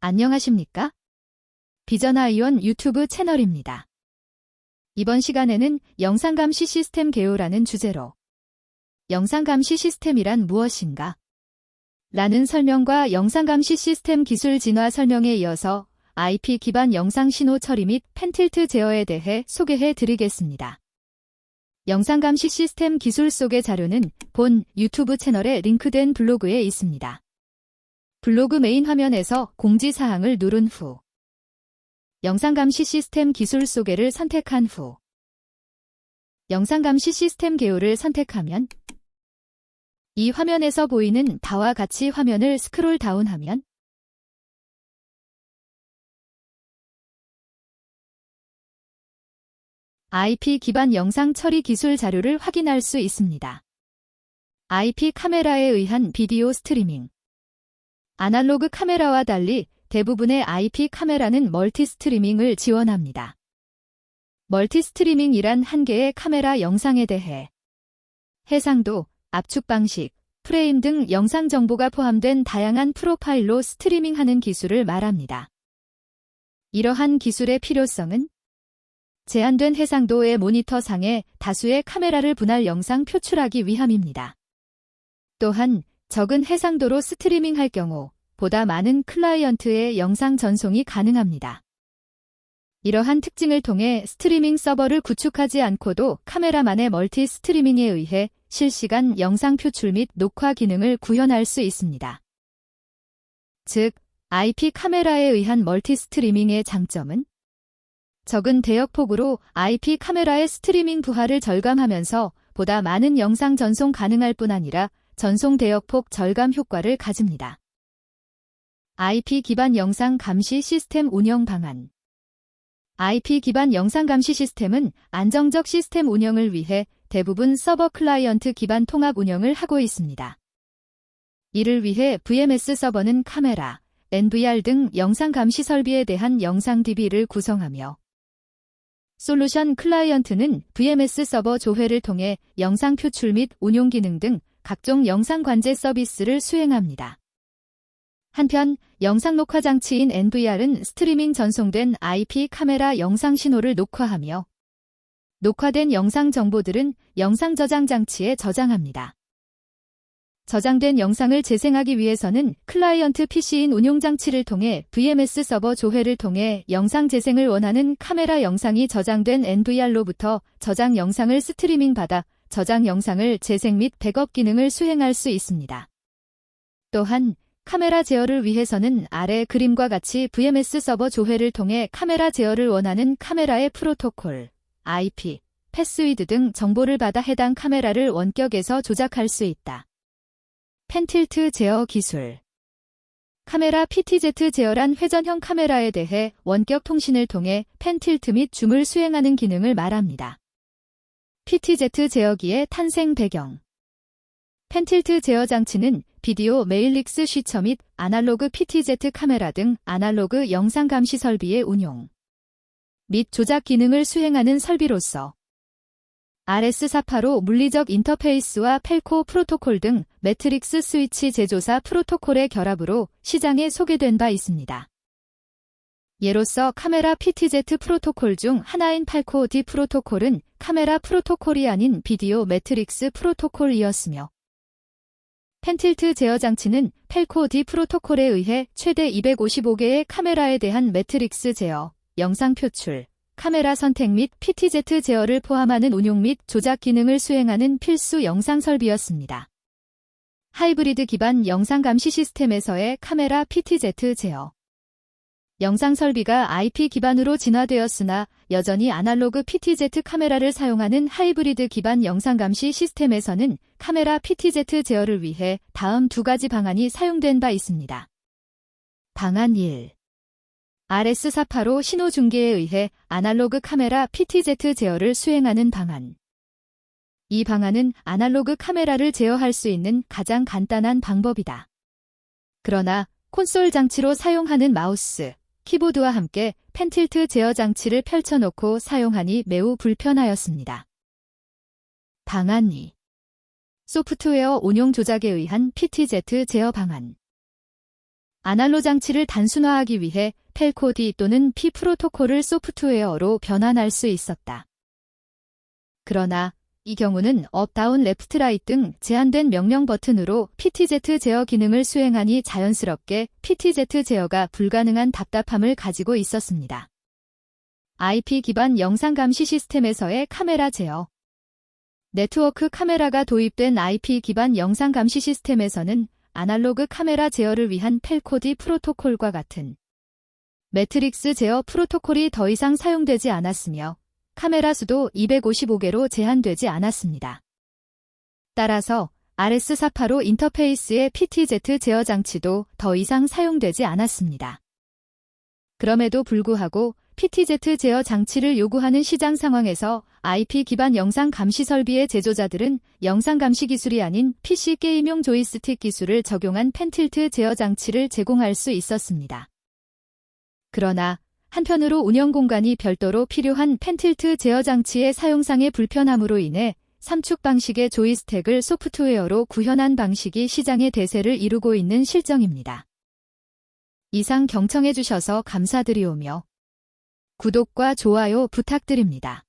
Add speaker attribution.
Speaker 1: 안녕하십니까? 비전아이온 유튜브 채널입니다. 이번 시간에는 영상감시 시스템 개요라는 주제로 영상감시 시스템이란 무엇인가? 라는 설명과 영상감시 시스템 기술 진화 설명에 이어서 IP 기반 영상 신호 처리 및 펜틸트 제어에 대해 소개해 드리겠습니다. 영상감시 시스템 기술 속의 자료는 본 유튜브 채널에 링크된 블로그에 있습니다. 블로그 메인 화면에서 공지사항을 누른 후 영상감시 시스템 기술 소개를 선택한 후 영상감시 시스템 개요를 선택하면 이 화면에서 보이는 바와 같이 화면을 스크롤 다운하면 IP 기반 영상 처리 기술 자료를 확인할 수 있습니다. IP 카메라에 의한 비디오 스트리밍 아날로그 카메라와 달리 대부분의 IP 카메라는 멀티 스트리밍을 지원합니다. 멀티 스트리밍이란 한 개의 카메라 영상에 대해 해상도, 압축 방식, 프레임 등 영상 정보가 포함된 다양한 프로파일로 스트리밍하는 기술을 말합니다. 이러한 기술의 필요성은 제한된 해상도의 모니터 상에 다수의 카메라를 분할 영상 표출하기 위함입니다. 또한 적은 해상도로 스트리밍할 경우 보다 많은 클라이언트의 영상 전송이 가능합니다. 이러한 특징을 통해 스트리밍 서버를 구축하지 않고도 카메라만의 멀티 스트리밍에 의해 실시간 영상 표출 및 녹화 기능을 구현할 수 있습니다. 즉, IP 카메라에 의한 멀티 스트리밍의 장점은 적은 대역폭으로 IP 카메라의 스트리밍 부하를 절감하면서 보다 많은 영상 전송 가능할 뿐 아니라 전송 대역폭 절감 효과를 가집니다. IP 기반 영상 감시 시스템 운영 방안 IP 기반 영상 감시 시스템은 안정적 시스템 운영을 위해 대부분 서버 클라이언트 기반 통합 운영을 하고 있습니다. 이를 위해 VMS 서버는 카메라, NVR 등 영상 감시 설비에 대한 영상 DB를 구성하며 솔루션 클라이언트는 VMS 서버 조회를 통해 영상 표출 및 운용 기능 등 각종 영상 관제 서비스를 수행합니다. 한편 영상 녹화 장치인 NVR은 스트리밍 전송된 IP 카메라 영상 신호를 녹화하며 녹화된 영상 정보들은 영상 저장 장치에 저장합니다. 저장된 영상을 재생하기 위해서는 클라이언트 PC인 운용 장치를 통해 VMS 서버 조회를 통해 영상 재생을 원하는 카메라 영상이 저장된 NVR로부터 저장 영상을 스트리밍 받아 저장 영상을 재생 및 백업 기능을 수행할 수 있습니다. 또한 카메라 제어를 위해서는 아래 그림과 같이 VMS 서버 조회를 통해 카메라 제어를 원하는 카메라의 프로토콜, IP, 패스위드 등 정보를 받아 해당 카메라를 원격에서 조작할 수 있다. 펜틸트 제어 기술 카메라 PTZ 제어란 회전형 카메라에 대해 원격 통신을 통해 펜틸트 및 줌을 수행하는 기능을 말합니다. PTZ 제어기의 탄생 배경 펜틸트 제어 장치는 비디오 메일릭스 슈처 및 아날로그 PTZ 카메라 등 아날로그 영상 감시 설비의 운용 및 조작 기능을 수행하는 설비로서 RS485 물리적 인터페이스와 펠코 프로토콜 등 매트릭스 스위치 제조사 프로토콜의 결합으로 시장에 소개된 바 있습니다. 예로서 카메라 PTZ 프로토콜 중 하나인 팔코 D 프로토콜은 카메라 프로토콜이 아닌 비디오 매트릭스 프로토콜이었으며 펜틸트 제어 장치는 펠코 D 프로토콜에 의해 최대 255개의 카메라에 대한 매트릭스 제어, 영상 표출, 카메라 선택 및 PTZ 제어를 포함하는 운용 및 조작 기능을 수행하는 필수 영상 설비였습니다. 하이브리드 기반 영상 감시 시스템에서의 카메라 PTZ 제어 영상 설비가 IP 기반으로 진화되었으나 여전히 아날로그 PTZ 카메라를 사용하는 하이브리드 기반 영상 감시 시스템에서는 카메라 PTZ 제어를 위해 다음 두 가지 방안이 사용된 바 있습니다. 방안 1 RS485 신호 중계에 의해 아날로그 카메라 PTZ 제어를 수행하는 방안. 이 방안은 아날로그 카메라를 제어할 수 있는 가장 간단한 방법이다. 그러나 콘솔 장치로 사용하는 마우스, 키보드와 함께 펜틸트 제어 장치를 펼쳐놓고 사용하니 매우 불편하였습니다. 방안 2. 소프트웨어 운용 조작에 의한 PTZ 제어 방안. 아날로 장치를 단순화하기 위해 펠코디 또는 P 프로토콜을 소프트웨어로 변환할 수 있었다. 그러나 이 경우는 업, 다운, 레프트, 라이트 등 제한된 명령 버튼으로 PTZ 제어 기능을 수행하니 자연스럽게 PTZ 제어가 불가능한 답답함을 가지고 있었습니다. IP 기반 영상 감시 시스템에서의 카메라 제어 네트워크 카메라가 도입된 IP 기반 영상 감시 시스템에서는 아날로그 카메라 제어를 위한 펠코디 프로토콜과 같은 매트릭스 제어 프로토콜이 더 이상 사용되지 않았으며 카메라 수도 255개로 제한되지 않았습니다. 따라서 RS485 인터페이스의 PTZ 제어 장치도 더 이상 사용되지 않았습니다. 그럼에도 불구하고 PTZ 제어 장치를 요구하는 시장 상황에서 IP 기반 영상 감시 설비의 제조자들은 영상 감시 기술이 아닌 PC 게임용 조이스틱 기술을 적용한 펜틸트 제어 장치를 제공할 수 있었습니다. 그러나 한편으로 운영 공간이 별도로 필요한 펜틸트 제어 장치의 사용상의 불편함으로 인해 삼축 방식의 조이스택을 소프트웨어로 구현한 방식이 시장의 대세를 이루고 있는 실정입니다. 이상 경청해 주셔서 감사드리오며 구독과 좋아요 부탁드립니다.